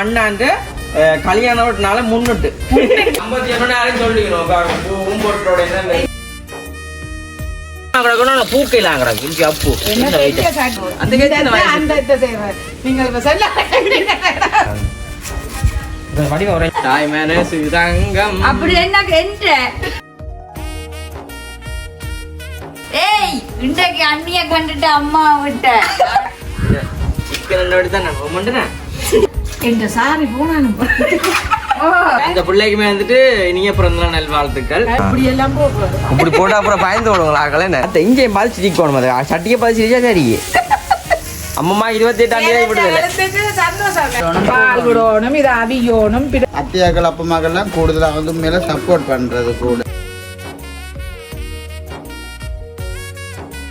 அண்ணாண்ட அஹ், கல்யாணத்தினால முன்னிட்டு. ஐம்பத்தி சொல்லிக்கணும். அப்படி என்ன ஏய் இன்றைக்கு அண்ணிய கண்டுட்டு அம்மா விட்ட. சிக்கன் தான் நான் மண்டுனேன் என்ற சாமி போனாலும் இந்த பிள்ளைக்குமே வந்துட்டு இனிய பிறந்த நல் வாழ்த்துக்கள் அப்படி எல்லாம் போடுறது இப்படி போட்டா அப்புறம் பயந்து விடுவாங்களா என்ன? அத்தை இங்கே பாதிச்சு சிக்கணும் அது சட்டியை பாதிச்சு சிரிச்சா சரி. அம்மம்மா இருபத்தி எட்டாம் தேதி விடுதலை. சந்தோஷம். பால் விடணும் இது அவியோணும் பிற- அத்தியாக்கள் அப்பமாக்கள்லாம் கூடுதலாக வந்து மேலே சப்போர்ட் பண்ணுறது கூட.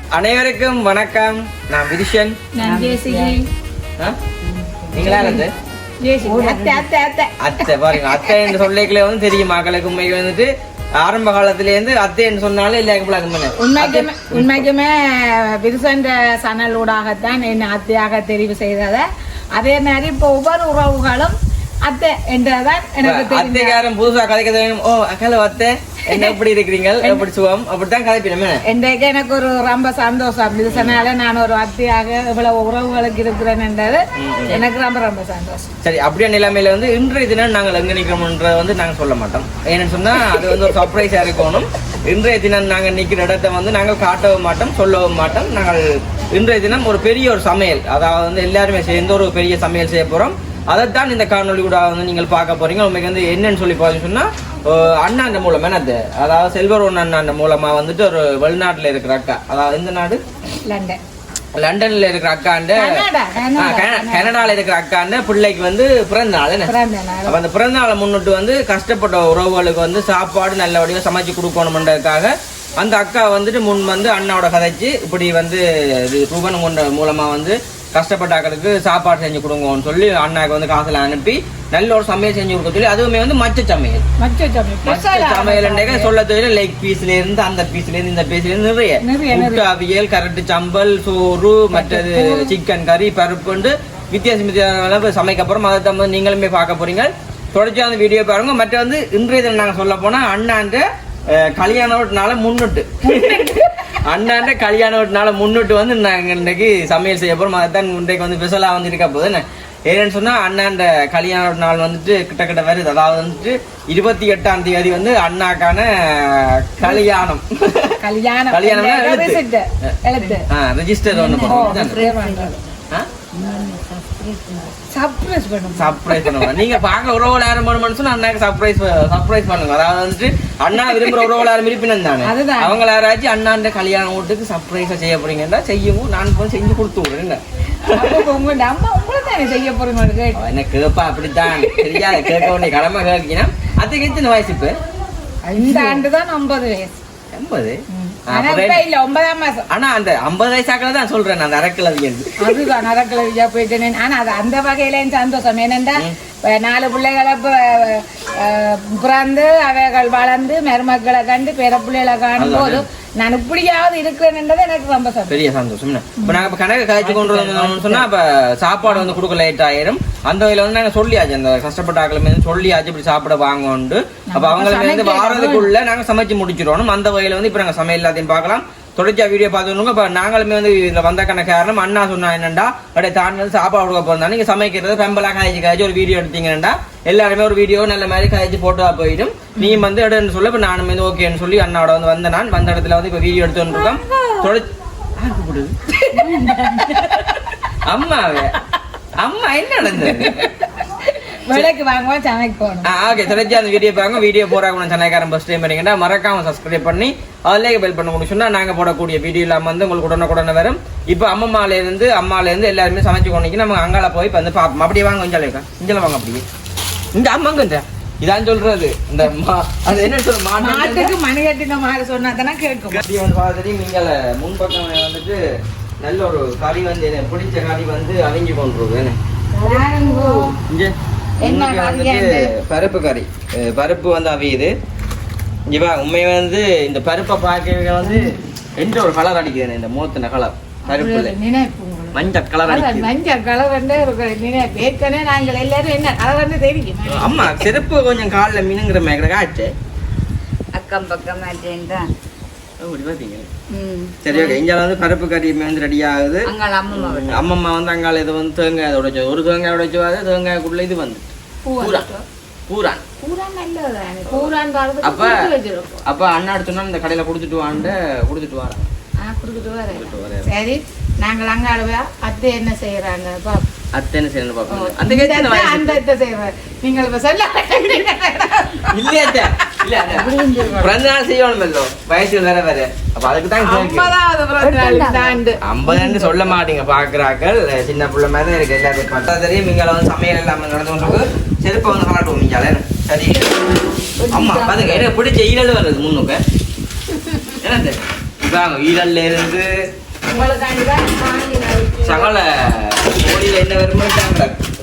அனைவருக்கும் வணக்கம். நான் விதிஷன். நான்? நீங்களா இருந்து. அத்தை, பாருங்க என்று சொல்லிக்கலே வந்து தெரியும். மக்களுக்கு உண்மைக்கு வந்துட்டு ஆரம்ப காலத்துல இருந்து அத்தை என்று சொன்னாலே எல்லாருக்கும் பழக்கம் தானே. உண்மைக்குமே உண்மைக்குமே விருசண்ட சனல் ஊடாகத்தான் என்ன அத்தையாக தெரிவு செய்தத. அதே மாதிரி இப்போ ஒவ்வொரு உறவுகளும் அத்தை என்றதான் எனக்கு அத்தைக்காரன் புதுசா கதைக்க தெரியும். ஓ அக்கல அத்தை. என்ன எப்படி இருக்கிறீங்க எப்படி சுகம். அப்படித்தான் கதைப்பினமே இன்றைக்கு எனக்கு ஒரு ரொம்ப சந்தோஷம். விருசனால நான் ஒரு அத்தையாக இவ்வளவு உறவுகளுக்கு இருக்கிறேன் என்றது எனக்கு ரொம்ப ரொம்ப சந்தோஷம். சரி அப்படியே நிலைமையில வந்து இன்றைய தினம் நாங்கள் எங்க நிக்கிறோம்ன்றத வந்து நாங்க சொல்ல மாட்டோம். ஏன்னு சொன்னா அது வந்து ஒரு சர்ப்ரைஸா இருக்கணும். இன்றைய தினம் நாங்க நிக்கிற இடத்த வந்து நாங்கள் காட்டவும் மாட்டோம் சொல்லவும் மாட்டோம். நாங்கள் இன்றைய தினம் ஒரு பெரிய ஒரு சமையல். அதாவது வந்து எல்லாருமே சேர்ந்து ஒரு பெரிய சமையல் செய்ய போறோம். அதைத்தான் இந்த காணொளி கூட வந்து நீங்கள் பார்க்க போறீங்க. உங்களுக்கு வந்து என்னன்னு சொல்லி பார்த்தீங்கன்னு அண்ணாண்ட மூலம் என்னது? அதாவது செல்வர் ஒன்று அண்ணாண்ட மூலமா வந்துட்டு ஒரு வெளிநாட்டுல இருக்கிற அக்கா. அதாவது இந்த நாடு? லண்டன். லண்டன்ல இருக்கிற அக்காண்ட கனடால இருக்கிற அக்காண்ட பிள்ளைக்கு வந்து பிறந்த நாள் அப்ப அந்த பிறந்த நாளை முன்னிட்டு வந்து கஷ்டப்பட்ட உறவுகளுக்கு வந்து சாப்பாடு நல்லபடியாக சமைச்சு கொடுக்கணும்ன்றதுக்காக அந்த அக்கா வந்துட்டு முன் வந்து அண்ணாவோட கதைச்சு இப்படி வந்து இது ரூபன் கொண்ட மூலமா வந்து கஷ்டப்பட்ட அக்களுக்கு சாப்பாடு செஞ்சு கொடுங்கன்னு சொல்லி அண்ணாக்கு வந்து காசுல அனுப்பி நல்ல ஒரு சமையல் செஞ்சு கொடுக்க சொல்லி அதுவுமே வந்து மச்ச சமையல். மச்ச சமையல். மச்ச சொல்ல தெரியல லெக் பீஸ்ல இருந்து அந்த பீஸ்ல இருந்து இந்த பீஸ்ல இருந்து நிறைய. முட்டை அவியல் கரட்டு சம்பல் சோறு மற்றது சிக்கன் கறி பருப்புண்டு வித்தியாசம் வித்தியாசம் சமைக்க போறோம். அதை தான் நீங்களுமே பார்க்க போறீங்க. தொடர்ச்சி அந்த வீடியோ பாருங்க. மற்ற வந்து இன்றைய தினம் நாங்க சொல்ல போனா அண்ணாண்ட அஹ், கல்யாண வீட்டுனால முன்னிட்டு. அண்ணாண்ட கல்யாண வீட்டுனால முன்னிட்டு வந்து நாங்க இன்னைக்கு சமையல் செய்ய போறோம். அதான் இன்றைக்கு வந்து ஸ்பெஷலா வந்து இருக்க போகுது. என்ன? ஏன்னு சொன்னா அண்ணாண்ட கல்யாண நாள் வந்துட்டு கிட்ட கிட்ட வருது அதாவது வந்துட்டு இருபத்தி எட்டாம் தேதி வந்து அண்ணாக்கான கல்யாணம். கல்யாணம். எழுத்து. ரெஜிஸ்டர் ஒன்று ஓ, பண்ணுவோம். சர்ப்ரைஸ் சர்ப்ரைஸ் பண்ணுவாங்க நீங்க பார்க்க உறவுல யாரும் பண்ணணும்னு சொன்னா அண்ணாக்கு சர்ப்ரைஸ் சர்ப்ரைஸ் பண்ணுங்க. அதாவது வந்துட்டு அண்ணா விரும்புற உறவுல யாரும் இருப்பினம் தானே? அதுதான். அவங்க யாராச்சும் அண்ணாண்ட கல்யாண வீட்டுக்கு சர்ப்ரைஸா செய்ய போறீங்கன்னா செய்யவும் நான் போய் செஞ்சு கொடுத்து விடுறேன். உங்க அம்மா உங்களை தானே செய்ய போறீங்க என்ன கேப்பா? அப்படித்தான். சரியா கேட்க வேண்டிய கடமை கேட்கணும் அதுக்கு எத்தனை வயசு இப்ப? இந்த ஆண்டு தான் ஐம்பது வயசு. எண்பது? ஒன்பதாம் மாசம். ஆனா அந்த ஐம்பது வயசாக்கள் தான் சொல்றேன் நான் அரக்கல அதுதான் நடக்கல போயிட்டு ஆனா அது அந்த வகையில சந்தோஷம். ஏனென்றா இப்ப நாலு பிள்ளைகளை இப்ப, பிறந்து அவைகள் வளர்ந்து மருமக்களை கண்டு பேர பிள்ளைகளை காணும் போது நான் இப்படியாவது இருக்கிறேன்ன்றது எனக்கு ரொம்ப சந்தோஷம். பெரிய சந்தோஷம்? இப்ப நாங்க இப்ப கணக்கு கழிச்சு கொண்டு வந்தோம்னு சொன்னா அப்ப சாப்பாடு வந்து கொடுக்க லேட் ஆயிரும். அந்த வகையில வந்து நாங்க சொல்லியாச்சு அந்த கஷ்டப்பட்ட ஆக்களுமே வந்து சொல்லியாச்சு இப்படி சாப்பிட வாங்கோண்டு அப்ப அவங்களுக்கு வந்து வாரத்துக்குள்ள நாங்க சமைச்சு முடிச்சிடணும் அந்த வகையில வந்து இப்ப நாங்க சமையல் எல்லாத்தையும் பார்க்கலாம். தொடர்ச்சியாக வீடியோ பார்த்துருங்க இப்போ நாங்களுமே வந்து இதுல கணக்கு காரணம் அண்ணா சொன்னா என்னண்டா? அப்படியே தான் வந்து சாப்பாடு கொடுக்க போகிறதா நீங்க சமைக்கிறது பெம்பலாக காய்ச்சி காய்ச்சி ஒரு வீடியோ எடுத்தீங்கன்னா எல்லாருமே ஒரு வீடியோ நல்ல மாதிரி காய்ச்சி போட்டு போயிடும். நீ வந்து எடுன்னு சொல்ல இப்ப நானும் வந்து ஓகேன்னு சொல்லி அண்ணாவோட வந்து வந்த நான். வந்த இடத்துல வந்து இப்போ வீடியோ எடுத்துருக்கோம் தொடர்ச்சி அம்மாவே. அம்மா என்ன நடந்தது? விலைக்கு வாங்குவோம் சமைக்கு போகணும். ஓகே அந்த வீடியோ பாருங்க. வீடியோ போறாங்க சனைக்காரன் ஃபர்ஸ்ட் டைம் பண்ணீங்கன்னா மறக்காம சப்ஸ்கிரைப் பண்ணி அதுலேயே பெல் பண்ண முடியும் சொன்னா நாங்க போடக்கூடிய வீடியோ எல்லாம் வந்து உங்களுக்கு உடனுக்குடனே வரும். இப்போ அம்மம்மால இருந்து அம்மால இருந்து எல்லாருமே சமைச்சு கொண்டு நம்ம அங்கால போய் இப்ப வந்து பாப்போம். அப்படியே வாங்க இஞ்சல இருக்கா இஞ்சல வாங்க அப்படியே. இந்த அம்மாங்க இதான் சொல்றது. இந்த அது என்ன சொல்ற? மாட்டு மாட்டுக்கு மணி கட்டின மாதிரி சொன்னா தானே கேட்கும். கறி வந்து பார்த்துட்டு நீங்கள் முன்பக்கம் வந்துட்டு நல்ல ஒரு கறி வந்து பிடிச்ச கறி வந்து அவிஞ்சு பாருங்கோ. இங்க. இன்னைக்கு வந்துட்டு? பருப்பு கறி. பருப்பு வந்து அவியுது. இவா உண்மை வந்து இந்த பருப்பை பார்க்க வந்து எந்த ஒரு கலர் அடிக்குது இந்த மூத்தின கலர் பருப்புல. உங்களுக்கு. மஞ்சள் கலர் அடிக்குது. மஞ்சள் இருக்கு நீ ஏற்கனவே நாங்கள் எல்லாரும் என்ன கலவண்டு தெரியும். அம்மா செருப்பு கொஞ்சம் காலில் மினுங்கிற மேக்கட ஆச்சு அக்கம் பக்கம் தான். சரி ஓகே. இங்கே வந்து பருப்பு கறி வந்து ரெடி ஆகுது. அம்மம்மா வந்து அங்கால இது வந்து தேங்காய் உடைச்சு ஒரு தேங்காய் உடைச்சுவாது தேங்காய்க்குள்ள இது வந்து பூரான் பூரான் அப்ப அப்ப அண்ணா சொன்னா இந்த கடையில குடுத்துட்டு வாண்டு குடுத்துட்டு வரேன். ஆ கொடுத்துட்டு வரேன். சரி நாங்கள் அங்க அழுவா அத்தை என்ன செய்யறாங்க பாப்போம். அத்தை என்ன செய்யணும் பாப்போம் அந்த கேட்டு அந்த செய்வார். நீங்கள் சொல்ல இல்ல பிறந்த நாள் செய்யணும் இல்லோ வயசு வேற வேற. அப்ப அதுக்கு தான். ஐம்பதாவது ஐம்பதுன்னு சொல்ல மாட்டீங்க பாக்குறாக்கள். சின்ன பிள்ளை மாதிரி தான் இருக்கு எல்லாரும். பட்டா தெரியும் இங்கே வந்து சமையல் இல்லாம நடந்து கொண்டிருக்கு. செருப்பை வந்து கலாட்டுவோம் இங்கால சரி. அம்மா பாருங்க எனக்கு பிடிச்ச ஈரல் வருது முன்னுக்கு? என்னது இதாங்க ஈரல்ல இருந்து. சகல கோழியில என்ன வருமோ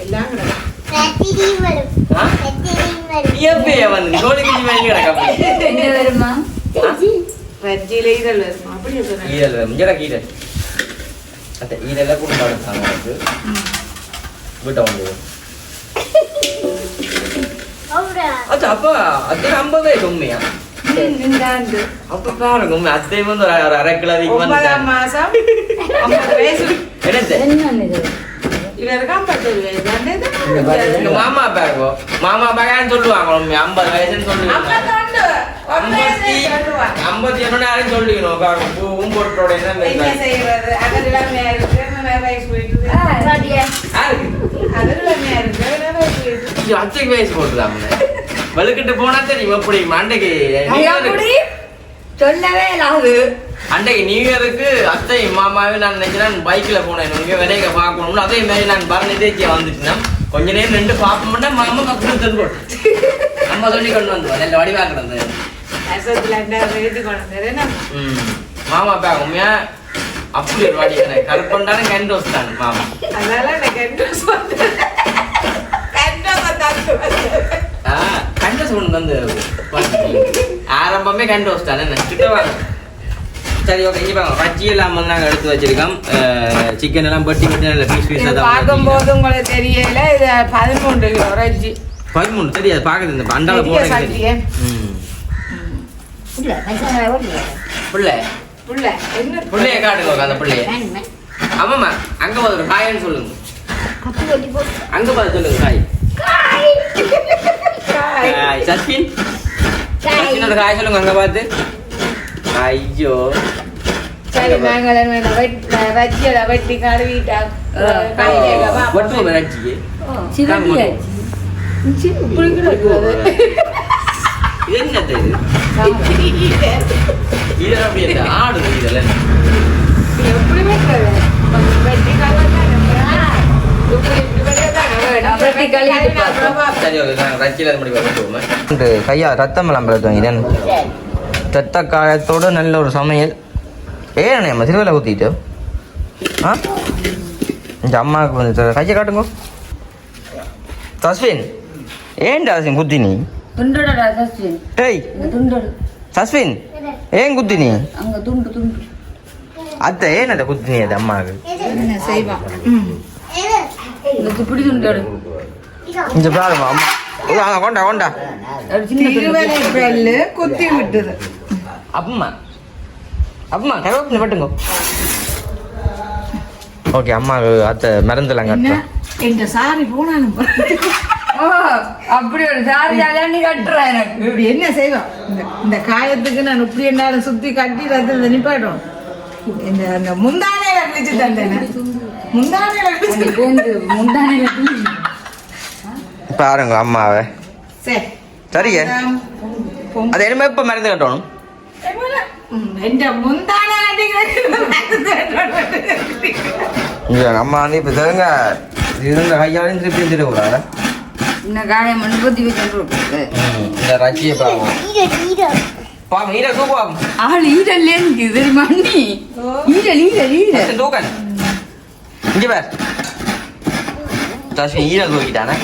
எல்லாம் அப்ப அது ஐம்பதே ஆண்டு அப்ப பாருங்க உண்மை. அத்தை வந்து ஒரு ஒரு அரை கிலோ அதிகமா மாசம் என்ன மாமா பாருங்க மாமா பாக்கான்னு சொல்லுவாங்க ஐம்பது வயசுன்னு சொல்லுவாங்க. ஐம்பத்தி. ஐம்பத்தி ஒன்னு யாரும் சொல்லிக்கணும். பாருங்க பூவும் பொருட்டோட என்ன செய்யறது அது இளமையா இருக்கு. நிறைய வயசு போட்டுதாங்க வெளுக்கிட்டு போனா தெரியும். எப்படி? இயருக்கு- சொல்லவே இல்லாது. அன்றைக்கு நியூ இயருக்கு அத்தை மாமாவே நான் நினைக்கிறேன் பைக்ல போனேன். இங்க விலைய பார்க்கணும்னு. அதே மாதிரி நான் பரணி தேச்சியா வந்துச்சுன்னா கொஞ்ச நேரம் நின்று பார்ப்போம்னா மாமா பக்கம் தந்து நம்ம சொல்லி கொண்டு வந்தோம். நல்ல வடிவா கிடந்தது. மாமா பா உண்மையா? அப்படி ஒரு வாடி எனக்கு. கருப்பண்டான கேண்டோஸ் தான் மாமா. அதனால எனக்கு என்ன சொல்றது கண்டா வந்தாங்க ஆ கண்டோஸ் கொண்டு வந்து ஆரம்பமே கண்டோஸ் தானே. கிட்ட வாங்க. சரி ஓகே இங்கே பாருங்க எல்லாம் வந்து நாங்கள் எடுத்து வச்சிருக்கோம் சிக்கன் எல்லாம் பட்டி பட்டி நல்ல பீஸ் பீஸ் இது பார்க்கும்போது உங்களுக்கு தெரியல இது பதிமூன்று கிலோ ரஜ்ஜி பதிமூணு தெரியாது பார்க்குது இந்த அண்டால பெரிய போட சட்டியே. ம் இல்ல பச்சை பிள்ளை புள்ள என்ன பிள்ளைய காட்டுங்க அந்த பிள்ளைய ஆமாம்மா அங்க பார்த்து ஒரு ஹாய்னு சொல்லுங்க அங்க பார்த்து சொல்லுங்க ஹாய் காய். ஹாய் சச்சின் சச்சினோட ஹாய் சொல்லுங்க அங்க பார்த்து ஐயோ சரி நாங்கள் என்ன வெட்- ரஜ்ஜியில வெட்டி கழுவிட்டா கையில ஒட்டு ரஜ்ஜி சிவப்பியா இப்படி கிடக்குது இது என்னது இது இதெல்லாம் ஆடுது இதெல்லாம் எப்படி வெட்டி கையா ரத்தம் விளம்பரம் இதன் ரத்த காயத்தோட நல்ல ஒரு சமையல். ஏன் நம்ம திருவிழா ஊற்றிட்டு ஆ? இந்த அம்மாவுக்கு வந்து கையை காட்டுங்க. தஸ்வின் ஏன்டா அசின் குத்தி நீ? டேய் சஸ்வின் ஏன் குத்தி நீ? அங்க துண்டு துண்டு. அத்தை ஏன் அதை குத்தி நீ அது அம்மாவுக்கு? என்ன செய்வான் இந்த இப்படி துண்டோடு இந்த பாருமா அம்மா. கொண்டா கொண்டா. குத்தி விட்டுது. அப்பம்மா அப்பம்மா கருவேப்பிலை பட்டுங்க ஓகே அம்மாவுக்கு அத்தை கட்டுறேன் இந்த சாரி ஓ அப்படி ஒரு சாரி நீ கட்டுற எனக்கு. இப்படி என்ன செய்வோம் இந்த இந்த காயத்துக்கு நான் இப்படி என்னாலும் சுத்தி கட்டி ரத்தத்தை நிப்பாட்டும் இந்த அந்த முந்தானையில கிழிச்சு தந்தேன். முந்தானையில பேருந்து முந்தானையில. பாருங்க அம்மாவை. சரி. சரிங்க. அது என்ன இப்போ மருந்து கட்டணும். ம், என்ற முந்தானை இங்க அம்மா வந்து இப்போ தெரியுங்க இருந்த கையாலையும் திருப்பி திருக்கூடாது இந்த காயம் முன்பத்தி வச்சு இந்த ரச்சியை பாவம். பாவம் ஈர தூக்குவாங்க ஆள் ஈரல்லே எனக்கு தெரியுமா நீ ஈரல் ஈரல் ஈரல். தூக்கன் இங்கே பார். தஸ்வி ஈர தூக்கிட்டானே.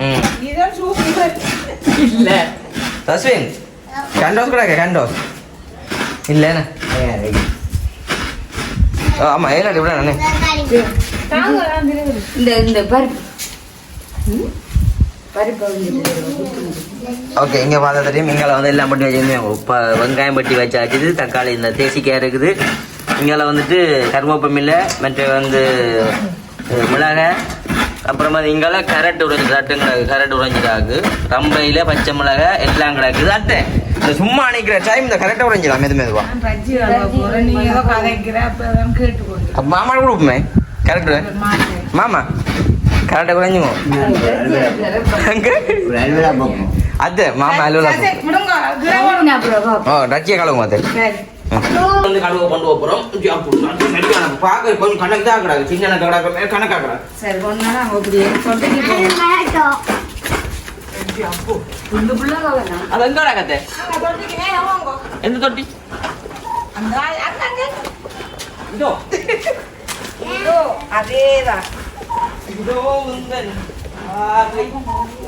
ம். இதான் சூப்பர் இல்ல. தஸ்வின் கண்டோஸ் கூட கேண்டோஸ் இல்லைண்ணே ஆமா ஏலாடி விட நானே தாங்க நான். இந்த இந்த பருப்பு. ஓகே இங்க பார்த்தா தெரியும் இங்கால வந்து எல்லாம் பட்டி வச்சிருந்தேன். இப்போ வெங்காயம் பட்டி வச்சாச்சு தக்காளி இந்த தேசிக்காய் இருக்குது. இங்கால வந்துட்டு கருவேப்பம் இல்லை மற்ற வந்து மிளகாய் அப்புறமா இங்கால கரட் உடைஞ்சு கிடக்கு கரட் உடைஞ்சிடாக்கு ரம்பையில பச்சை மிளகாய் எல்லாம் கிடக்குது அத்தை இந்த சும்மா அணைக்கிற டைம் இந்த கரெக்டாக உடைஞ்சிடலாம் மெது மெதுவா. மாமா கொடுப்போமே கரெக்டு. மாமா கரெக்டாக குறைஞ்சுங்க அத்தை மாமா அலுவலா ஓ ரச்சிய கழுவுங்க அத்தை சரி. வந்து கழுவ கொண்டு போறோம். சரியான பார்க்க கொஞ்சம் கணக்கு தான் கிடக்கு. சின்ன கிடக்கு கணக்கா கிடக்கு. சரி, அது எங்க. எந்த தொட்டி? அதேதான்.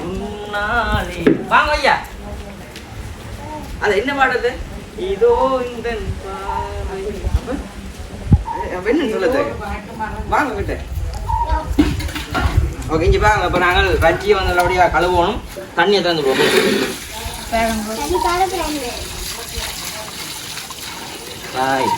உன்னாலே. வாங்க ஐயா. அது என்ன பாடுது இதோ இந்த என்ன சொல்லுது? வாங்க கிட்ட. ஓகே இங்க பாருங்க. இப்ப நாங்கள் ரஜ்ஜியை வந்து நல்லபடியா கழுவணும். தண்ணியை திறந்து போவோம் பாய்.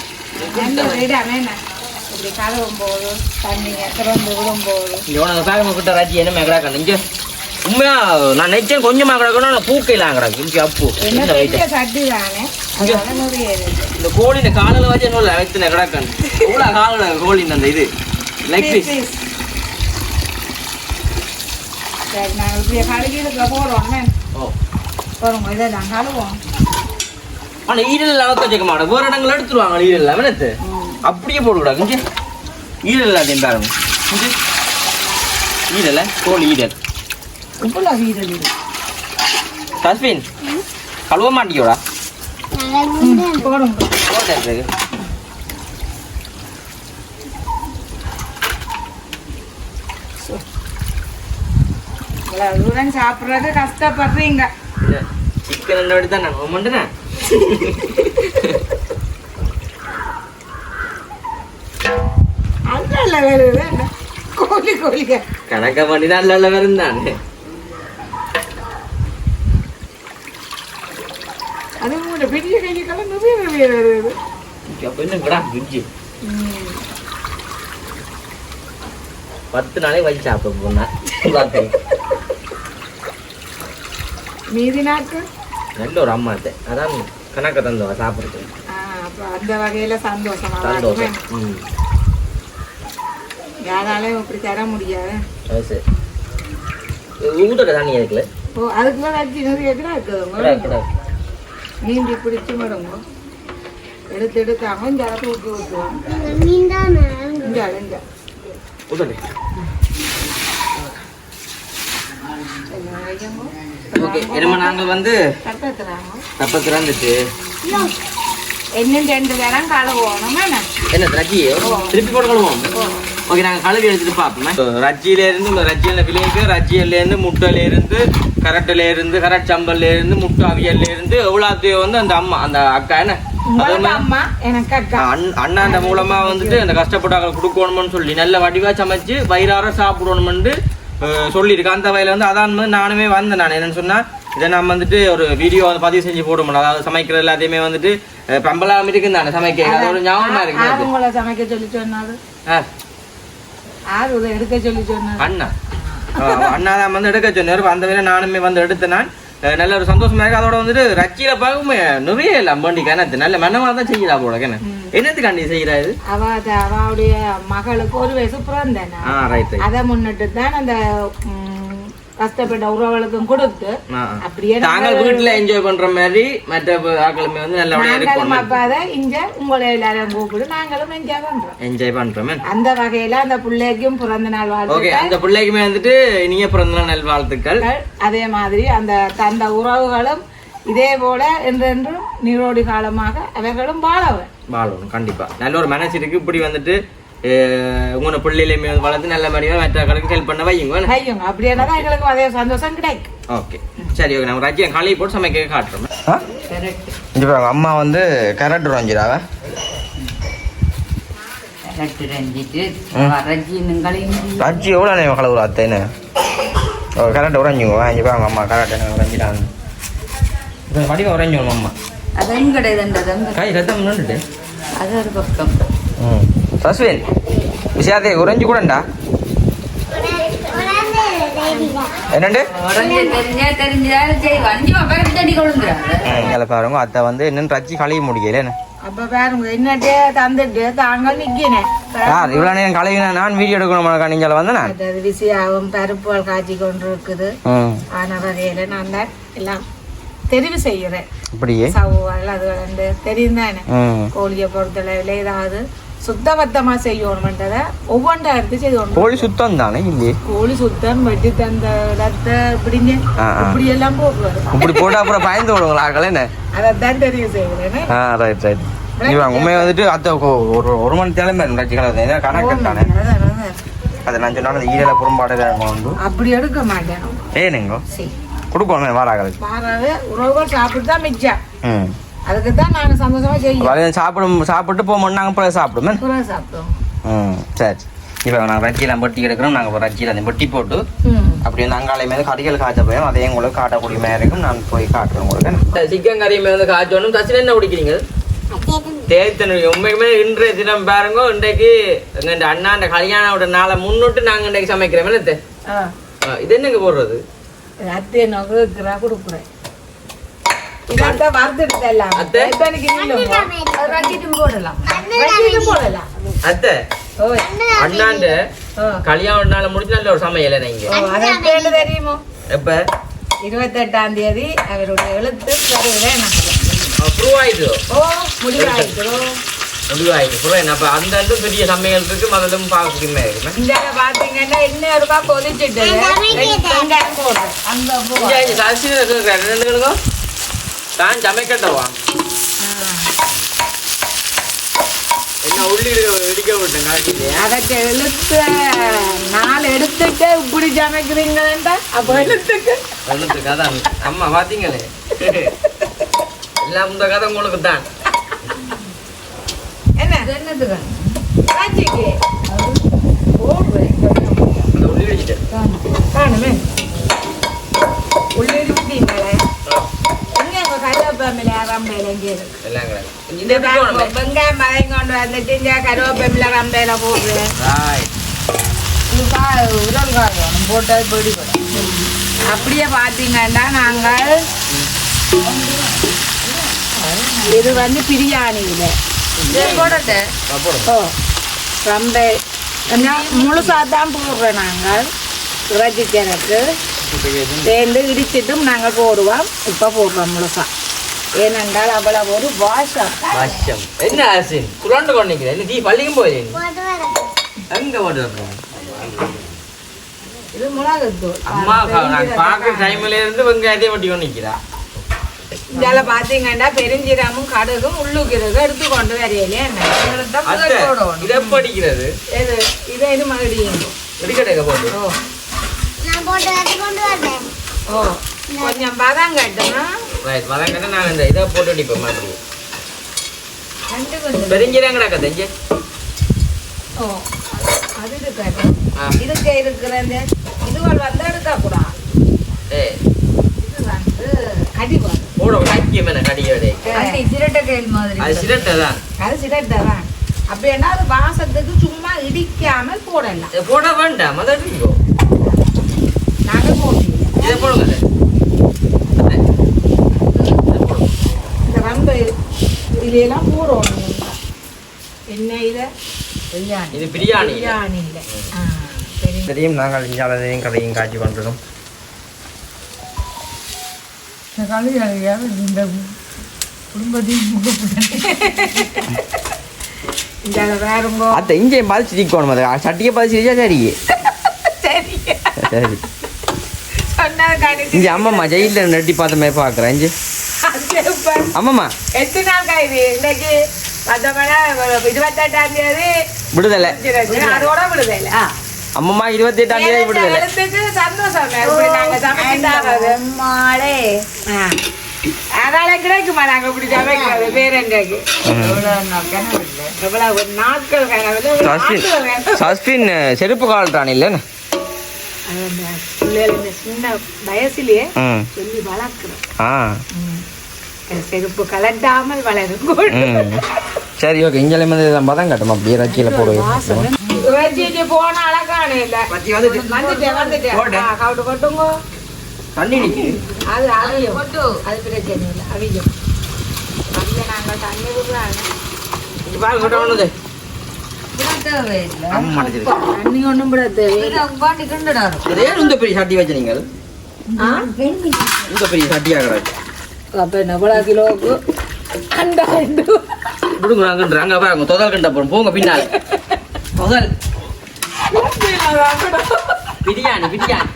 உண்மையா நான் நினைச்சேன் கொஞ்சமா கிடக்கணும் பூக்கையிலாம் கிடக்கு. அப்பு. என்ன சட்டி தானே? இந்த கோழி இந்த காலில் வச்சு என்ன வைத்தின கிடக்கன். இவ்வளோ காலில் கோழி அந்த இது? Leg piece. சரி நாங்கள் இப்படியே ஓ. போடுங்க இதை தான் கழுவோம் ஆனா ஈரல் அளவுக்கு வச்சுக்க மாட்டோம். வேற இடங்கள் எடுத்துருவாங்க ஈரல் அவனத்து அப்படியே போடக்கூடாது இங்கே ஈரல் எல்லாத்தையும் பாருங்க. இங்கே ஈரல கோழி ஈரல். வீரல் இது. தஸ்பின் கழுவ மாட்டியோடா போடுங்க போட்டதுக்கு இவ்வளோ சாப்பிட்றது கஷ்டப்படுறீங்க. சிக்கன் ரெண்டு எடுத்து தான்? மண்டுனேன் அல்ல வருது என்ன? கோழி கோழிங்க. கணக்க பண்ணி தான் நல்ல வரும் தானே அது மூணு பெரிய கைக்கெல்லாம் நிறைய நிறைய வருது அப்போ என்ன கடா குஞ்சு பத்து நாளே வச்சு சாப்பிட போனேன் மீதி நாட்கள் நல்ல ஒரு அம்மா அதான் கணக்க தந்தவா சாப்பிடுறது. அந்த வகையில சந்தோஷமா சந்தோஷம். யாராலையும் இப்படி தர முடியாது. ஊத்தோட தண்ணி இருக்குல்ல ஓ அதுக்குள்ள வச்சு நிறைய கிடா இருக்குதுங்க கிடா கிடா. நீந்தி பிடிச்சு விடுங்க எடுத்து எடுத்தாங்க இந்த அளவுக்கு ஊற்றி ஊற்றுவாங்க இந்த ஊத்தோட ஓகே என்னமா நாங்கள் வந்து கட்டத்துறாங்க தப்ப திறந்துட்டு இன்னும் ரெண்டு பேரும் கழுவோணும் என்ன என்ன ரஜ்ஜி திருப்பி போட்டு கழுவோம் ஓகே நாங்கள் கழுவி எடுத்துட்டு பார்ப்போம் ரஜ்ஜியில இருந்து இந்த ரஜ்ஜியில விலைக்கு ரஜ்ஜியில இருந்து முட்டையில இருந்து கரட்டில இருந்து கரட் சம்பல்ல இருந்து முட்டை அவியல்ல இருந்து எவ்வளோத்தையும் வந்து அந்த அம்மா அந்த அக்கா என்ன அதே உங்களுக்கு மாதிரி அம்மா எனக்கு அக்கா. அண்- அண்ணாண்ட மூலமா வந்துட்டு அந்த கஷ்டப்பட்டாங்க கொடுக்கணும்னு சொல்லி நல்ல வடிவா சமைச்சு வயிறார சாப்பிடணும்னு சொல்லியிருக்கு. அந்த வயல வந்து அதான் நானுமே வந்தேன் நான். என்னன்னு சொன்னா இதை நான் வந்துட்டு ஒரு வீடியோ வந்து பதிவு செஞ்சு போட முடியும் அதாவது சமைக்கிற எல்லாத்தையுமே வந்துட்டு பம்பலாம் இருக்கு தானே சமைக்க. அது ஒரு ஞாபகமா இருக்கு. உங்களை சமைக்க சொல்லி சொன்னாரு. எடுக்க சொல்லி சொன்னாரு. அண்ணா. அண்ணா தான் வந்து எடுக்க சொன்னார். அந்த வேலை நானுமே வந்து எடுத்தேன் நான். நல்ல ஒரு சந்தோஷமா இருக்கு. அதோட வந்துட்டு ரச்சியில பார்க்கும் நிறைய இல்லை அம்பாண்டி கணத்து நல்ல மனமா தான் செய்யலாம் போல கண்ணு என்னத்துக்காண்டி செய்யறா இது? அவ அவளுடைய மகளுக்கு ஒரு வயசு பிறந்தேன்? அதை முன்னிட்டு தான் அந்த கஷ்டப்பட்ட உறவுகளுக்கும் கொடுத்து. அப்படியே தாங்கள் வீட்டுல என்ஜாய் பண்ற மாதிரி மற்ற ஆக்களுமே வந்து நல்லபடியா இருக்கும் அப்பாத இங்க உங்களை எல்லாரும் கூப்பிடு நாங்களும் என்ஜாய் பண்றோம். என்ஜாய் பண்றோமே அந்த வகையில அந்த பிள்ளைக்கும் பிறந்த நாள் ஓகே வாழ்த்துக்கள் அந்த பிள்ளைக்குமே வந்துட்டு இனிய பிறந்த நாள் நல்வாழ்த்துக்கள் அதே மாதிரி அந்த தந்த உறவுகளும் இதே போல என்றென்றும் நீரோடி காலமாக அவர்களும் வாழவர் வாழணும் கண்டிப்பா. நல்ல ஒரு மனசு இருக்கு. இப்படி வந்துட்டு உங்களோட பிள்ளையிலுமே வந்து வளர்த்து நல்ல மாதிரியா மற்ற ஆக்களுக்கு ஹெல்ப் பண்ண வையுங்க தான் எங்களுக்கும் அதே சந்தோஷம் கிடைக்கும். ஓகே சரி ஓகே நம்ம ரஜியம் காலையை போட்டு சமைக்க காட்டுறோம். இங்க பாருங்க அம்மா வந்து கரண்ட் உறைஞ்சிடாவ ரஜ்ஜி எவ்வளோ நேரம் கலவுல அத்தைன்னு? ஓ கரெக்டாக உறைஞ்சுங்க. வாங்கி பாங்க அம்மா கரெக்டாக உறைஞ்சிட்டாங்க இப்போ வடிவம் அம்மா. அது எங்கட கை ரத்தம் நின்றுட்டு அது ஒரு பக்கம். ம். சஸ்வின் விஷயத்தை உறைஞ்சு கூடண்டா பாருங்க அத்தை வந்து இன்னும் ரஜ்ஜி கழுவி முடியல என்ன அப்ப பாருங்க என்னட்டே தந்துட்டு தாங்க நிக்கினேன் யார் இவ்வளோ நேரம் கழுவினா நான் வீடியோ எடுக்கணும் நீங்கள் வந்தேன் நான் அது விசியாவும் பருப்புகள் காய்ச்சி கொண்டு இருக்குது ஆன நான் தான் எல்லாம் தெரிவு செய்யறேன் இப்படியே சவுவாள் அது வந்து தெரியும் தானே கோழியை பொறுத்தளவில் ஏதாவது சுத்தபத்தமா செய்யணும்ன்றதை ஒவ்வொன்றா எடுத்து செய்யணும். கோழி சுத்தம் தானே இல்லையே? கோழி சுத்தம் வெட்டி தந்த இடத்த இப்படிங்க. இப்படி எல்லாம் போடுவாரு இப்படி போட்டால் அப்புறம் பயந்து ஆக்கள் என்ன? அதைத்தான் தெரிவு செய்கிறேன் ஆ ரைட் ரைட் இவன் உண்மையை வந்துட்டு அத்தை ஒரு ஒரு மணி தேவை ஏன்னா கணக்கு தானே. அதை நான் சொன்னாலும் ஈரல புறம்பாடு வந்து அப்படி எடுக்க மாட்டேன். ஏனுங்க கொடுக்கணும் வாராக்களுக்கு மாறாவே உறவுகள் சாப்பிட்டு தான் மிச்சம். ம். அதுக்கு தான் நாங்க சந்தோஷமா செய்யும் சாப்பிடும் சாப்பிட்டு போகும்போது நாங்கள் போய் சாப்பிடுமே புறா சாப்பிட்டோம். ம் சரி. இப்போ நாங்கள் ரஜ்ஜிலாம் வெட்டி எடுக்கிறோம் நாங்கள் இப்போ ரஜ்ஜியில் அந்த வெட்டி போட்டு ம். அப்படி வந்து அங்காலையும் மேலே கறிகள் காய்ச்ச போயும் அதையும் உங்களுக்கு காட்டக்கூடிய மாதிரி இருக்கும். நான் போய் காட்டுறேன் உங்களுக்கு சிக்கன் கறி மேலே காய்ச்சணும் தச்சு என்ன குடிக்கிறீங்க? தேய்த்தனு உண்மைக்குமே இன்றைய தினம் பாருங்க இன்றைக்கு எங்க அண்ணாண்ட கல்யாணோட நாளை முன்னிட்டு நாங்கள் இன்றைக்கு சமைக்கிறோம் என்னத்தை இது என்னங்க போடுறது? அத்தை இருக்கிறா கொடுக்குறேன். எத்தனைக்கு இல்லைங்க ரஞ்சிட்டும் போடலாம் வச்சிட்டு போடலாம் அத்தை அண்ணாண்ட ஓ கல்யாண நாளை முடிச்சு நல்ல ஒரு சமையல் நீங்க தெரியுமோ எப்ப இருபத்தெட்டாம் தேதி அவருடைய எழுத்து வருகிறேன் ப்ரூவ் ஆயிடுதோ ஓ முடிவாயிக்கிறோம் முடிவாயிடுது புரியல அப்ப அந்த அந்த பெரிய சமையல் இருக்கு பார்க்கணுமே இருக்குமே இந்த பாத்தீங்கன்னா கொதிச்சுட்டு அங்க ரெண்டு கிழங்கோ தான் சமைக்கட்டவா என்ன உள்ளி இடிக்க விட்டேன் காட்டிலையா அதற்கு எழுத்து நாலு எடுத்துட்டு இப்படி சமைக்கிறீங்களா அப்ப எழுத்துக்கு வெள்ளத்து கதை. அம்மா பாத்தீங்களே? எல்லாம் இந்த கதை உங்களுக்கு தான் என்ன போடுறேன். அந்த உள்ளி இடிச்சிட்டு. காணுமே. எங்க உங்க கருவேப்பிலை ரம்பையில இங்கே இருக்கு. வெங்காயம் மறைங்க கொண்டு வந்துட்டு இந்த கருவேப்பிலை ரம்பையில போடுறேன் உரல் அப்படியே பார்த்தீங்கன்னா நாங்கள் இது வந்து பிரியாணியில் போடட்டே போடுங்க ஓ ரொம்ப முழுசாக தான் போடுறோம் நாங்கள் இறைச்சி கிணக்கு சேர்ந்து இடிச்சிட்டும் நாங்கள் போடுவோம். இப்போ போடுறோம் முழுசா. ஏனென்றால் அவ்வளவு ஒரு வாசம் வருஷம் என்ன அரிசி குரண்டு கொண்டிக்கிறேன் இல்லை தீ பள்ளிக்கும் போய் எங்க ஓட்டு இது மிளகுத்தூள். அம்மா நான் பார்க்குற டைம்ல இருந்து வெங்காயத்தையும் வட்டி கொண்டு நிற்கிறா இதில் பார்த்தீங்கன்னா பெருஞ்சீரமும் கடுகும் உள்ளுக்கிறதும் எடுத்து கொண்டு வரையிலே. இது இது இதை இது மறுபடியும் வெடிக்கடைக்க போட்டு? ஓ கொஞ்சம் பதம் கட்டணும். ரைட் வதங்கிட்ட நான் இந்த இதை போட்டு அடிப்பேன் மறுபடியும் பெருஞ்சீரம் கிடக்க தெரிஞ்சு ஓ அது இருக்கட்டும் ஆ. இதுக்கு இருக்கிற இந்த இதுகள் வந்து எடுக்கக்கூடாது ஏ. இது வந்து போட வாக்கியம் என்ன கடிக்கடை அது சிரட்டை கைல் மாதிரி. அது சிரட்டை தான். அது சிரட்டை தான். அப்படின்னா அது வாசத்துக்கு சும்மா இடிக்காமல் போடலாம். போட வேண்டாம் அதை நாங்கள் போடுவோம் இதை போடுங்க அத்தை. அத்தை. இதை போடுங்க. இந்த ரொம்ப இதையெல்லாம் போடணும் என்ன இதை பிரியாணி இது பிரியாணி பிரியாணியில் ஆ தெரியும் நாங்கள் இஞ்சாலதையும் கடையும் காய்ச்சி கொண்டிருக்கோம் இந்த குடும்பத்தையும் இந்த அத்தை இஞ்சையும் பாதிச்சு நிற்கணும் அது சட்டியை சரி சரி இஞ்சி அம்மம்மா ஜெயிலில் நட்டி பார்த்த மாதிரி பார்க்குறேன் இஞ்சி அம்மம்மா எத்தனை நாள் கைது இன்னைக்கு இருபத்தெட்டாம் தேதி விடுதலை. அதோட விடுதலை. அம்மம்மா இருபத்தி எட்டாம் தேதி விடுதலை. ஆ. அதால கிடைக்குமா நாங்க இப்படி சமைக்கிறது? கனவுல ஒரு சஸ்பின் செருப்பு கால்ட்டான் இல்லைன்னு? சின்ன வயசுலயே சொல்லி வளர்க்கிறோம். ஆ. செருப்பு கலட்டாமல் வளரும் சரி ஓகே இங்கே வந்து மதம் கட்டும் அப்படியே ரச்சியில் போடுவோம். வச்சுட்டு போன அழகான இல்ல வந்துட்டு வந்துட்டேன் வந்துட்டேன். போட்டேன். ஆ, கவுட்டு கொட்டுங்க. தண்ணி அது அவியும். அது பிரச்சனை இல்லை. அவியும். அவிய நாங்கள் தண்ணி விடுறாங்க கொட்ட தண்ணி ஒண்ணும் விட இதே இந்த பெரிய சட்டி வச்சு நீங்கள்? இந்த பெரிய சட்டியாக கிடக்கு. அப்ப எவ்வளவு கிலோவுக்கு அண்டாயிரம் விடுங்க நாங்கள் அங்கே பாருங்க தொதல் கண்ட போகிறோம் போங்க பின்னால். தொதல். பிரியாணி பிரியாணி.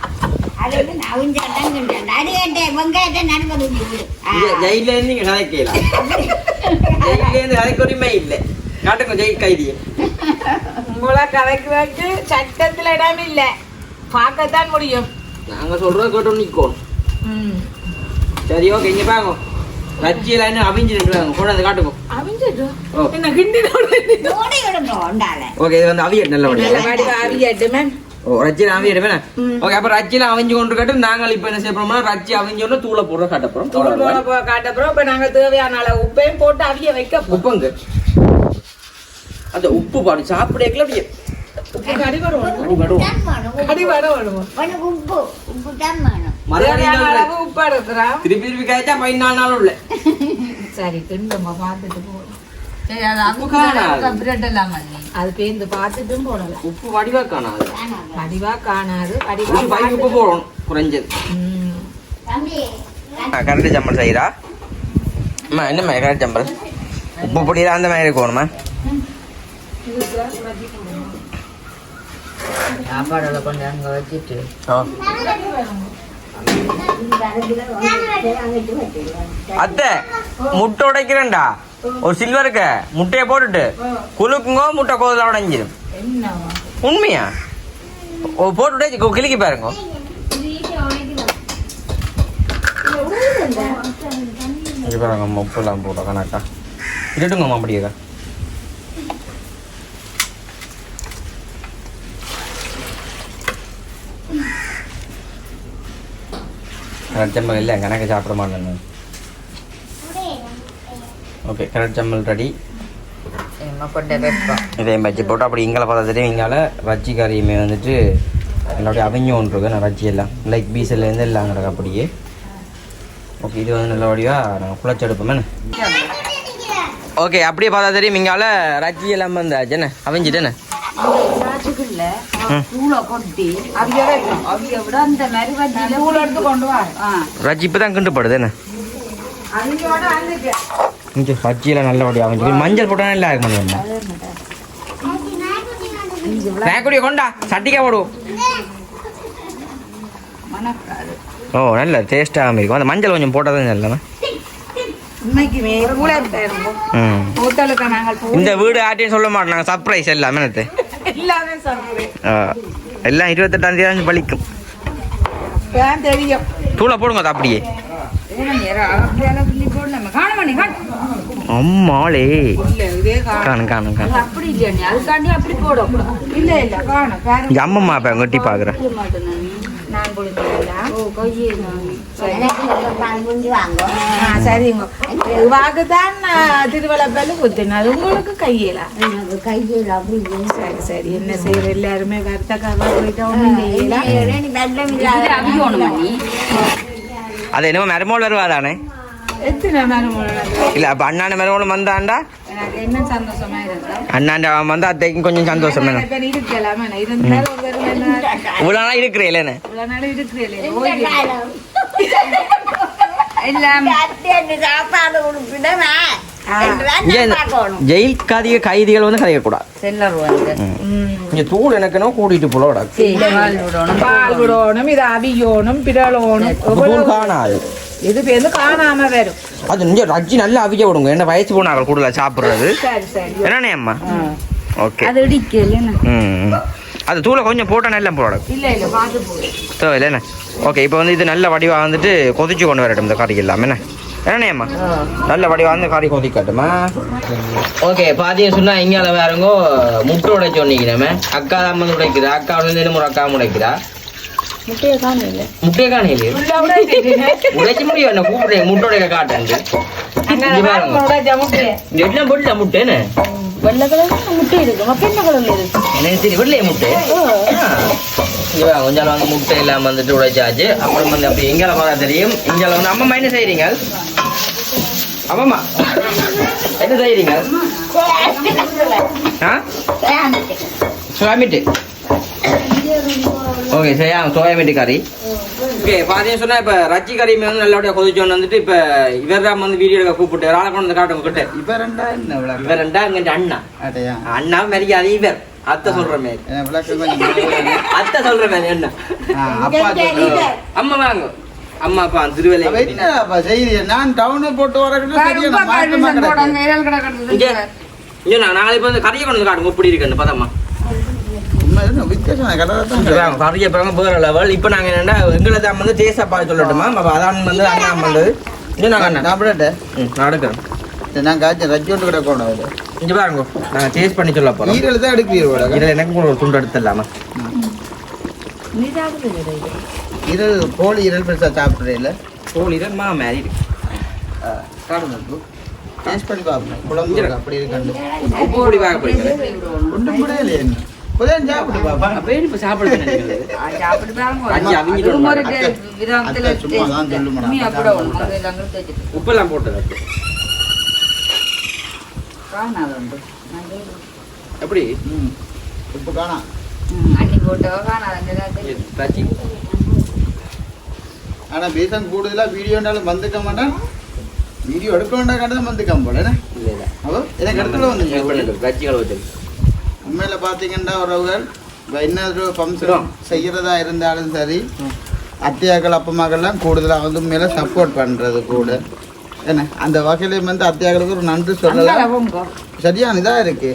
இது ஜெயில இருந்து நீங்க கதைக்கலாம் ஜெயில இருந்து கதைக்கு உரிமை இல்லை. காட்டுங்க ஜெயில் கைதியை உங்களை கதைக்கு வச்சு சட்டத்துல இடம் இல்ல. பார்க்கத்தான் முடியும். நாங்க சொல்றத கேட்டு நிக்கணும் சரி ஓகே இங்க பாருங்க. ரஜ்ஜியில என்ன அவிஞ்சு நின்றுவாங்க கொண்டு வந்து அவிஞ்சிட்டு ஓ. என்ன கிண்டினோட ஓகே இது வந்து அவியட் நல்ல நல்ல வாடி அவியட்டு மேம் ஓ ரஜ்ஜில அவியட் ஓகே அப்ப ரஜ்ஜில அவிஞ்சு கொண்டு கேட்டு நாங்கள் இப்ப என்ன செய்ய போறோம்னா ரஜ்ஜி அவிஞ்சோன்னு தூளை போடுற காட்ட போறோம் தூள் போல போ காட்டப்புறம் இப்ப நாங்க தேவையான அளவு உப்பையும் போட்டு அவிய வைக்க போறோம். உப்புங்க. அந்த உப்பு பாடி சாப்பிடக்கல அப்படியே. உப்பு கடி வரும் கடி திருப்பி திருப்பி காய்ச்சா பதினாலு நாள் உள்ள. சரி கிண்டுங்க பார்த்துட்டு போகணும் உப்பு காணாது. அது பேருந்து பார்த்துட்டும் போடலாம் உப்பு வடிவா காணாது. வடிவா காணாது வடிவா உப்பு போடணும் குறைஞ்சது. ம். கரண்ட் சம்பல் செய்கிறா அம்மா என்னம்மா கரண்ட் சம்பல் உப்பு பொடியில் அந்த மாதிரி இருக்கணுமா? சாப்பாடுல கொண்டு அங்க வச்சுட்டு. ஓ அத்தை முட்டை உடைக்கிறேன்டா. ஒரு சில்வருக்கு முட்டையை போட்டுட்டு குலுக்குங்கோ முட்டை கோதில் உடைஞ்சிடும் உண்மையா? ஓ போட்டு உடைச்சு பாருங்க. இது பாருங்க முப்பெல்லாம் போட கணக்கா. இருட்டுங்கம்மா அப்படியே கரெக்ட் சம்பல் இல்லை கணக்கு சாப்பிட மாட்டேன் ஓகே கரெக்ட் சம்பல் ரெடி இதையும் பஜ்ஜி போட்டு அப்படி இங்கே பார்த்துட்டு இங்கால ரஜ்ஜி கறியுமே வந்துட்டு என்னுடைய அவிஞ்சு ஒன்று இருக்கு நான் ரஜ்ஜி எல்லாம் லைக் பீஸ்லேருந்து எல்லாம் கிடக்கு அப்படியே. ஓகே இது வந்து நல்லபடியாக நாங்கள் குழச்சி எடுப்போமே. ஓகே அப்படியே பார்த்தா தெரியும் இங்கால ரஜ்ஜி எல்லாம் வந்தாச்சு என்ன? ம். தூளை கொட்டி அவிய அவிய விட அந்த மாதிரி வச்சு தூள் எடுத்து கொண்டு வா. ஆ. ரஜ்ஜி இப்போ தான் கிண்டுப்படுது என்ன? அவியோட வந்துட்டு இங்கே நல்லபடியாக அவிஞ்சு மஞ்சள் போட்டால் நல்லா இருக்க முடியும் நாயக்குடியை கொண்டா சட்டிக்கா போடுவோம் ஓ நல்ல டேஸ்ட்டாக இருக்கும் அந்த மஞ்சள் கொஞ்சம் போட்டால் தான் இருக்கும் போ இந்த வீடு ஆட்டின்னு சொல்ல மாட்டோம் நாங்கள் சர்ப்ரைஸ் எல்லாமே நேற்று எல்லாமே இருபத்தெட்டாம் தேதி தான் பலிக்கும் ஏன் தெரியும். தூளை போடுங்க அப்படியே. அம்மாளே. காணும். காணும் காணும் அப்படி இல்லையா அதுக்காண்டி அப்படி போடக்கூடாது. இல்ல இல்ல காணும் பாருங்க. இங்கே அம்மம்மா இப்போ கொட்டி பார்க்குறேன். ஆ, சரிங்க இவாக்கு தான் திருவள்ளப்பள்ளி குத்தின அது உங்களுக்கு கையில சரி சரி என்ன செய்யற எல்லாருமே வர்த்தகமா போயிட்டா ஒண்ணும் செய்யல அது என்னமோ மருமோள் வருவாதானே இல்லை அப்போ அண்ணாண்ட மருமோளும் வந்தாண்டா? எனக்கு என்ன சந்தோஷமா இருந்தா? அண்ணாண்ட அவன் வந்து அத்தைக்கும் கொஞ்சம் சந்தோஷம் வேணும் நாள் இல்லைன்னு இவ்வளவு நாள் எல்லாம் இங்கே ஜெயில் கைதிக கைதிகள் வந்து செல்லர் வந்து இங்கே தூள் எனக்குன்னா கூட்டிட்டு போல கிடக்கு. பால் விடணும். பால் விடணும் இது அவியோணும் பிடலோணும். தூள் காணாது. இது பேருந்து காணாம வரும் அது இங்கே ரஜ்ஜி நல்லா அவிக்க விடுங்க என்ன வயசு போனாங்க கூடுதலாக சாப்பிட்றது சரி சரி என்னண்ணே அம்மா ஓகே அது இடிக்கல. அது தூளை கொஞ்சம் போட்டால் நல்லா போட இல்ல இல்ல பார்த்து போடு தேவையில்லைண்ணே ஓகே இப்போ வந்து இது நல்ல வடிவாக வந்துட்டு கொதிச்சு கொண்டு வரட்டும் இந்த கறி எல்லாமே என்ன என்னம்மா நல்ல வடி வந்து கறி கொதிக்கட்டுமா ஓகே பாத்தீங்க சொன்னா இங்கால வேறங்கோ முட்டை உடைச்சு சொன்னீங்க அக்கா தான் வந்து உடைக்கிறா அக்கா வந்து ஒரு அக்கா உடைக்கிறா முட்டையை காணல முட்டையே காணையிலே உடைச்சு முடியும் என்ன? கூப்பிடுறேன் முட்டை உடைக்க காட்டேன் எல்லாம் போட்டுல முட்டைன்னு வெள்ளை கலர் முட்டை என்ன கலர்ல இருக்கு? எனக்கு தெரியும். வெள்ளைய முட்டை? ஆ. இங்க வா, கொஞ்சம் வந்து முட்டை எல்லாம் வந்துட்டு உடைச்சாச்சு அப்புறம் வந்து அப்படி எங்கால பார்த்தா தெரியும்? இங்கால வந்து அம்மா என்ன செய்றீங்க? அம்மா என்ன செய்றீங்க? ஆ? சோயாமீட்டு ஓகே சரியா? சோயாமீட்டு கறி. ஓகே பாத்தீங்க சொன்னா இப்ப ரச்சி கறி வந்து நல்லபடியா கொதிச்சோன்னு வந்துட்டு இப்ப இவர் தான் வந்து வீடியோ எடுக்க கூப்பிட்டு ராளை கொண்டு வந்து காட்டுங்க கிட்ட இப்ப ரெண்டா என்ன இவர் ரெண்டா இங்க அண்ணா. அடையா அண்ணா மரியாதை இவர். அத்தை சொல்ற மாதிரி. என்ன விளக்கம் கொஞ்சம் அத்தை சொல்ற மாதிரி என்ன. அம்மா வாங்க. அம்மா அப்பா என்னப்பா செய்தி? நான் டவுனு போட்டு வரக்கிட்ட. இங்க நான் நாளைக்கு வந்து கறியை கொண்டு வந்து காட்டுங்க. எப்படி இருக்குன்னு பதம்மா. கிடக்கு. கறியை பிறகு வேற லெவல் இப்போ நாங்க என்னடா எங்களை தான் வந்து டேஸ்டா பார்த்து சொல்லட்டுமா? அப்ப அதான் வந்து அண்ணா வந்து. அண்ணா. நான் எடுக்கிறேன். நான் காய்ச்சி ரஜி கொண்டு கிடக்கணும் அது இங்க பாருங்க நாங்க டேஸ்ட் பண்ணி சொல்ல போறோம். ஈரல் தான். இதுல எனக்கு ஒரு துண்டு எடுத்துடலாமா ஈரல் கோழி ஈரல் பெருசா சாப்பிட்றீங்கள கோழி தான் மா மாதிரி இருக்கு. காடுங்க டேஸ்ட் பண்ணி பார்ப்போம். குழம்பு இருக்கு, அப்படி போறீங்க ஒன்றும் கூட இல்லையே. புதையன் சாப்பிடு பாப்பா அப்ப இப்ப சாப்பிடுறது. உப்பெல்லாம் போட்டது. எப்படி? உப்பு காணாம் ம், அன்னி போட்டவ காணாது ஆனா பீசன் கூடுதலா வீடியோனாலும் வந்துக்க மாட்டான் வீடியோ எடுக்க வேண்டாம் தான் வந்துக்க போல என்ன? இல்ல இல்ல. அவ எனக்கு இடத்துல வந்து உண்மையில பாத்தீங்கன்னா உறவுகள் ஒரு ஃபங்க்ஷன் செய்யறதா இருந்தாலும் சரி அத்தியாக்கள் அப்பமாக்கள்லாம் கூடுதலா வந்து உண்மையில சப்போர்ட் பண்றது கூட. என்ன? அந்த வகையில வந்து அத்தியாக்களுக்கு ஒரு நன்றி சொல்லலாம். சரியான இதா இருக்கு.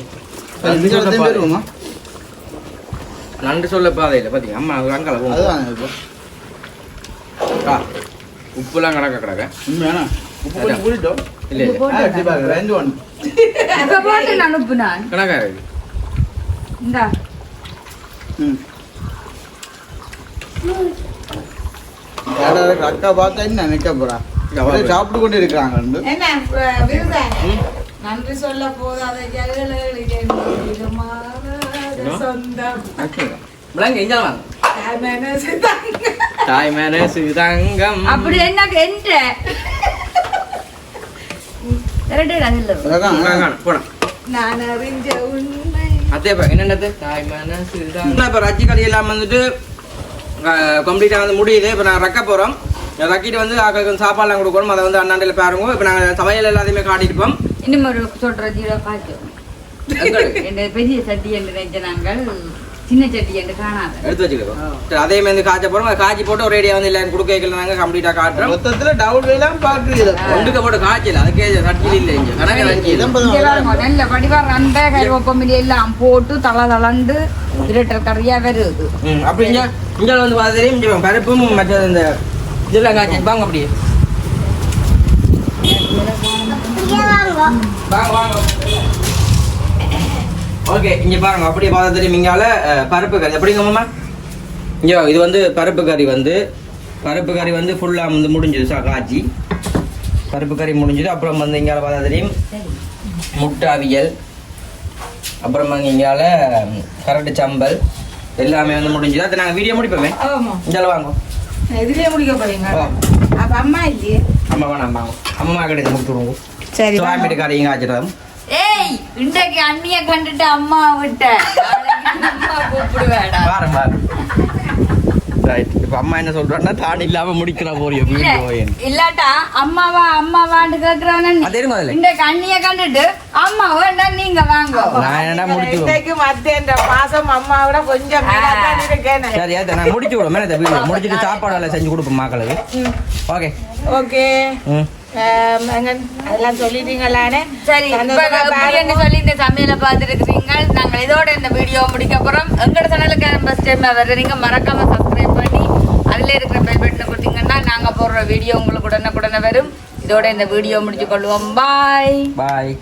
வருமா நன்றி சொல்ல பாதையில பாத்தீங்க அம்மா அங்கல போகும் அதுதான் இப்போ உப்புலாம் கிடக்க கிடக்க? உண்மையானா? உப்பு கொஞ்சம் கூட்டிட்டோம் இல்ல ரெண்டு ஒன்று. கணக்கா இருக்கு. இந்தா. ம். அக்கா பார்த்தா என்ன நினைக்க போறா? சாப்பிட்டு கொண்டு இருக்கிறாங்க? நன்றி சொல்ல போதாத தாய் மனசு தங்கம். அப்படி என்ன என்ற? நான் அறிஞ்ச உண்மை அதே என்னென்னது தாய் மனசு இப்ப ரச்சி கறி எல்லாம் வந்துட்டு கம்ப்ளீட்டா வந்து முடியுது இப்ப நான் ரக்க போறோம் ரக்கிட்டு வந்து வந்து சாப்பாடுலாம் கொடுக்கணும் அதை வந்து அண்ணாண்டில பாருங்க இப்ப நாங்க சமையல் எல்லாத்தையுமே காட்டிருப்போம் இன்னும் ஒரு சொல்ற ஜீரோ என்ற பெரிய சட்டி என்று நினைச்ச நாங்கள் சின்ன சட்டி என்று காணாத. எடுத்து வச்சுக்கிறோம் சரி, அதே மாதிரி காய்ச்ச போறோம் அதை காய்ச்சி போட்டு ஒரே வந்து இல்லை கொடுக்க நாங்க கம்ப்ளீட்டா காட்டுறோம். மொத்தத்துல டவுட் எல்லாம் பாக்குறீங்க. ஒன்றுக்கு போட்டு காய்ச்சல். அதுக்கே சட்டியில் இல்லை இங்க. கணக்கு நல்ல வடிவா ரண்டை கருவேப்பமிலி எல்லாம் போட்டு தள தளண்டு இரட்டை கறியா வருது. அப்படி இங்க இங்க வந்து பார்த்தா தெரியும். இங்க பருப்பும் மற்றது இந்த இதெல்லாம் காய்ச்சி. வாங்க அப்படியே. வாங்க வாங்க. ஓகே இங்க பாருங்க அப்படியே பார்த்தா தெரியும். இங்கால பருப்பு கறி. எப்படிங்க மாமா? இங்க இது வந்து பருப்பு கறி வந்து பருப்பு கறி வந்து ஃபுல்லாக வந்து முடிஞ்சது சா காய்ச்சி. பருப்பு கறி முடிஞ்சது. அப்புறம் வந்து இங்கால பார்த்தா தெரியும். முட்டை அவியல். அப்புறம் வந்து இங்கால கரட்டு சம்பல். எல்லாமே வந்து முடிஞ்சது. அதை நாங்கள் வீடியோ முடிப்போமே? இந்தால வாங்க. இதுலயே முடிக்க போறீங்க. அப்ப அம்மா இல்லையே? அம்மா வேணாம் அம்மா கிடையாது முடிச்சு விடுங்க சரி சுவாமிட்டு கறிங்க ஆச்சிடும் ஏய் இன்றைக்கு அண்ணிய கண்டுட்டு அம்மா விட்ட. நாளைக்கு அம்மா கூப்பிடுவேடா. பாருங்க பாருங்க ரைட் இப்போ அம்மா என்ன சொல்றாங்கன்னா தான் இல்லாம முடிக்கிற போறிய இல்லாட்டா அம்மாவா அம்மாவான்னு கேக்குறவன அதுல இந்த கண்ணிய கண்டுட்டு அம்மா வேண்டாம் நீங்க வாங்க. நான் என்னடா முடிச்சு இன்னைக்கு இந்த மாசம் அம்மாவோட கொஞ்சம் மேலாதான் இருக்கேன். சரி அதை நான் முடிச்சு விடுவேன். முடிச்சுட்டு சாப்பாடு எல்லாம் செஞ்சு கொடுப்போம் மக்களுக்கு. ஓகே ஓகே ம். அதெல்லாம் சொல்லிட்டீங்களானே சரி சொல்லி இந்த சமையலை பார்த்துருக்கிறீங்க நாங்கள் இதோட இந்த வீடியோ முடிக்க போறோம் எங்களோட சேனலுக்கு ஃபர்ஸ்ட் டைம் வர்றீங்க மறக்காம சப்ஸ்கிரைப் பண்ணி அதுல இருக்கிற பெல் பட்டனை கொடுத்தீங்கன்னா நாங்க போடுற வீடியோ உங்களுக்கு உடனுக்குடனே வரும் இதோட இந்த வீடியோ முடிச்சு கொள்வோம் பாய் பாய்